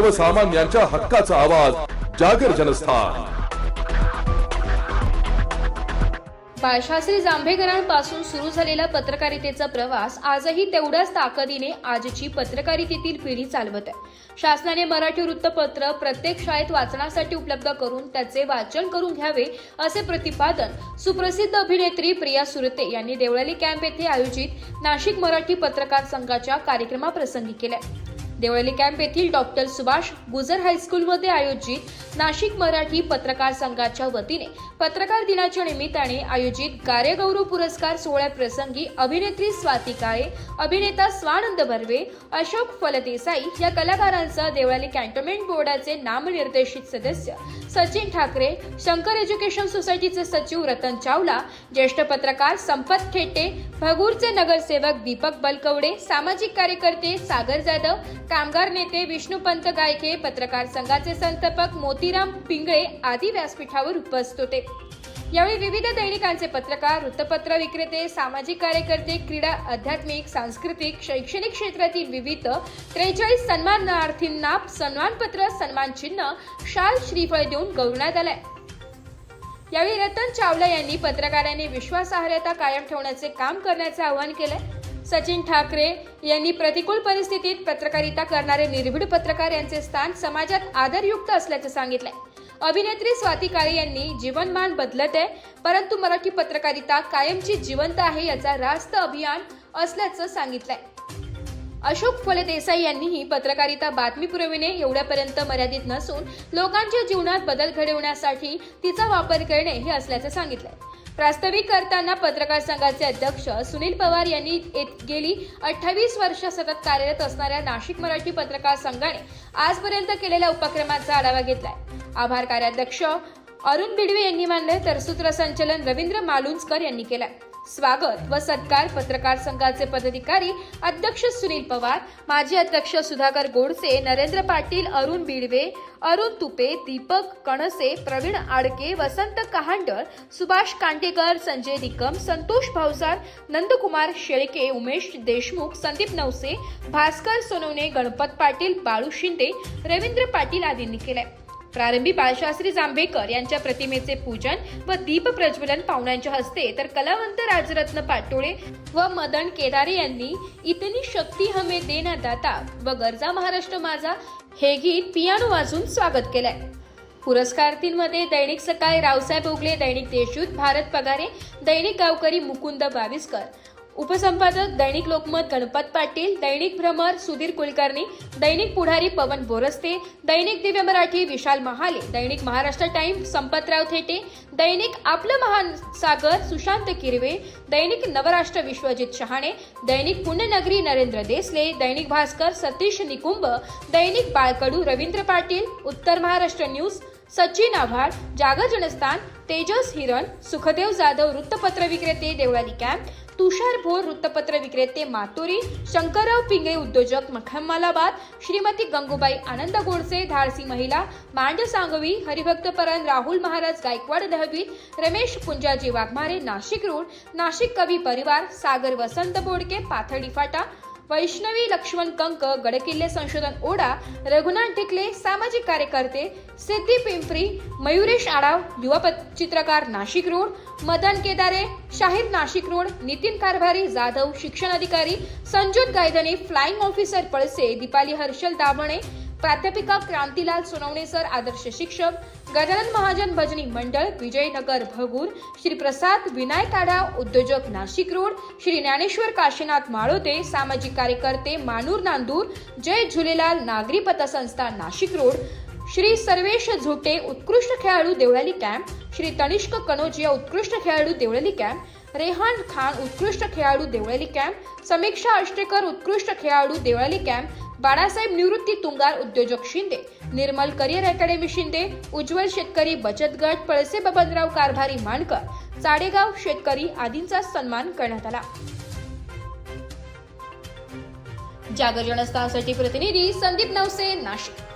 सर्वसामान्यांच्या हक्काचा आवाज जागर जनस्थान. बाळशास्त्री जांभेकरांपासून सुरू झालेला पत्रकारितेचा प्रवास आजही तेवढ्याच ताकदीने आजची पत्रकारितेतील पिढी चालवत आहे. शासनाने मराठी वृत्तपत्र प्रत्येक शाळेत वाचण्यासाठी उपलब्ध करून त्याचे वाचन करून घ्यावे असे प्रतिपादन सुप्रसिद्ध अभिनेत्री प्रिया सुरते यांनी देवळाली कॅम्प येथे आयोजित नाशिक मराठी पत्रकार संघाच्या कार्यक्रमाप्रसंगी केले देवळली कॅम्प येथील डॉक्टर सुभाष गुजर हायस्कूलमध्ये आयोजित नाशिक मराठी पत्रकार संघाच्या वतीने पत्रकार दिनाच्या निमित्ताने आयोजित कार्यगौरव पुरस्कार सोहळ्याप्रसंगी अभिनेत्री स्वाती काळे अभिनेता स्वानंद बर्वे अशोक फलदेसाई या कलाकारांचा देवळाली कॅन्टोन्मेंट बोर्डाचे नामनिर्देशित सदस्य सचिन ठाकरे शंकर एज्युकेशन सोसायटीचे सचिव रतन चावला ज्येष्ठ पत्रकार संपत ठेटे भगूरचे नगरसेवक दीपक बलकवडे सामाजिक कार्यकर्ते सागर जाधव कामगार नेते विष्णुपंत गायके पत्रकार संघाचे संस्थापक मोतीराम पिंगळे आदी व्यासपीठावर उपस्थित होते. यावेळी विविध दैनिकांचे पत्रकार वृत्तपत्र विक्रेते सामाजिक कार्यकर्ते क्रीडा आध्यात्मिक सांस्कृतिक शैक्षणिक क्षेत्रातील विविध त्रेचाळीस सन्मानार्थींना सन्मानपत्र सन्मान चिन्ह शाल श्रीफळ देऊन गौरवण्यात आलाय. यावेळी रतन चावला यांनी पत्रकारांनी विश्वासार्हता कायम ठेवण्याचे काम करण्याचे आवाहन केलंय. सचिन ठाकरे यांनी प्रतिकूल परिस्थितीत पत्रकारिता करणारे निर्भीड पत्रकार यांचे स्थान समाजात आदरयुक्त असल्याचे सांगितले. अभिनेत्री स्वाती काळे यांनी जीवनमान बदलत आहे परंतु मराठी पत्रकारिता कायमची जिवंत आहे याचा रास्त अभियान असल्याचं सांगितलंय. अशोक फलदेसाई यांनीही पत्रकारिता बातमी पुरविणे एवढ्यापर्यंत मर्यादित नसून लोकांच्या जीवनात बदल घडवण्यासाठी तिचा वापर करणे हे असल्याचे सांगितलंय. प्रास्ताविक करताना पत्रकार संघाचे अध्यक्ष सुनील पवार यांनी येत- गेली अठ्ठावीस वर्ष सतत कार्यरत असणाऱ्या नाशिक मराठी पत्रकार संघाने आजपर्यंत केलेल्या उपक्रमाचा आढावा घेतलाय. आभार कार्याध्यक्ष अरुण बिडवे यांनी मानले तर सूत्रसंचलन रवींद्र मालुंजकर यांनी केलं स्वागत व सत्कार पत्रकार संघाचे पदाधिकारी अध्यक्ष सुनील पवार माजी अध्यक्ष सुधाकर गोडसे नरेंद्र पाटील अरुण बिडवे अरुण तुपे दीपक कणसे प्रवीण आडके वसंत कहांडर सुभाष कांटेकर संजय निकम संतोष भावसार नंदकुमार शेळके उमेश देशमुख संदीप नवसे भास्कर सोनवणे गणपत पाटील बाळू शिंदे रवींद्र पाटील आदींनी केले प्रारंभी बाळशास्त्री जांभेकर यांच्या प्रतिमेचे पूजन व दीप प्रज्वलन पाहुण्यांच्या हस्ते तर कलावंत राजरत्न पाटोळे व मदन केदारे यांनी इतनी शक्ती हमे देना दाता व गरजा महाराष्ट्र माझा हे गीत पियानो वाजून स्वागत केलंय. पुरस्कारार्थींमध्ये दैनिक सकाळी रावसाहेब उगले दैनिक देशूत भारत पगारे दैनिक गावकरी मुकुंद बाविस्कर. उपसंपादक दैनिक लोकमत गणपत पाटील दैनिक भ्रमर सुधीर कुलकर्णी दैनिक पुढारी पवन बोरस्ते दैनिक दिव्य मराठी विशाल महाले दैनिक महाराष्ट्र टाइम्स संपतराव थेटे दैनिक आपलं महान सागर सुशांत किरवे दैनिक नवराष्ट्र विश्वजित शहाणे दैनिक पुण्यनगरी नरेंद्र देसले दैनिक भास्कर सतीश निकुंभ दैनिक बाळकडू रवींद्र पाटील उत्तर महाराष्ट्र न्यूज सचिन आव्हाड जागर जनस्थान तेजस हिरण सुखदेव जाधव वृत्तपत्र विक्रेते देवळाली कॅम्प तुषार भोर वृत्तपत्र विक्रेते मातोरी शंकरराव पिंगळे उद्योजक मखमालाबाद श्रीमती गंगूबाई आनंद गोडसे धाडसी महिला मांड सांगवी हरिभक्तपरायण राहुल महाराज गायकवाड दहवी रमेश पुंजाजी वाघमारे नाशिक रोड नाशिक कवी परिवार सागर वसंत बोडके पाथर्डी फाटा वैष्णवी लक्ष्मण कंक गडकिल्ले संशोधन ओढा रघुनाथ टिकले सामाजिक कार्यकर्ते सिद्धी पिंपरी मयुरेश आडाव युवा चित्रकार नाशिक रोड मदन केदारे शाहीर नाशिक रोड नितीन कारभारी जाधव शिक्षण अधिकारी संजोत गायधनी फ्लाइंग ऑफिसर पळसे दीपाली हर्षल दाभणे प्राध्यापिका क्रांतीलाल सोनवणे सर आदर्श शिक्षक गजानन महाजन भजनी मंडळ विजयनगर भगूर श्री प्रसाद विनायक आढाव उद्योजक नाशिक रोड श्री ज्ञानेश्वर काशीनाथ माळोते सामाजिक कार्यकर्ते मानूर नांदूर जय झुलेलाल नागरी पतसंस्था नाशिक रोड श्री सर्वेश झोटे उत्कृष्ट खेळाडू देवळाली कॅम्प श्री तनिष्क कनोजिया उत्कृष्ट खेळाडू देवळाली कॅम्प रेहान खान उत्कृष्ट खेळाडू देवळाली कॅम्प समीक्षा अष्टेकर उत्कृष्ट खेळाडू देवळाली कॅम्प बाळासाहेब निवृत्ती तुंगार उद्योजक शिंदे निर्मल करिअर अकॅडमी शिंदे उज्ज्वल शेतकरी बचत गट पळसे बबनराव कारभारी मानकर चाडेगाव शेतकरी आदींचा सन्मान करण्यात आला. जागर जनस्थानासाठी प्रतिनिधी संदीप नवसे नाशिक.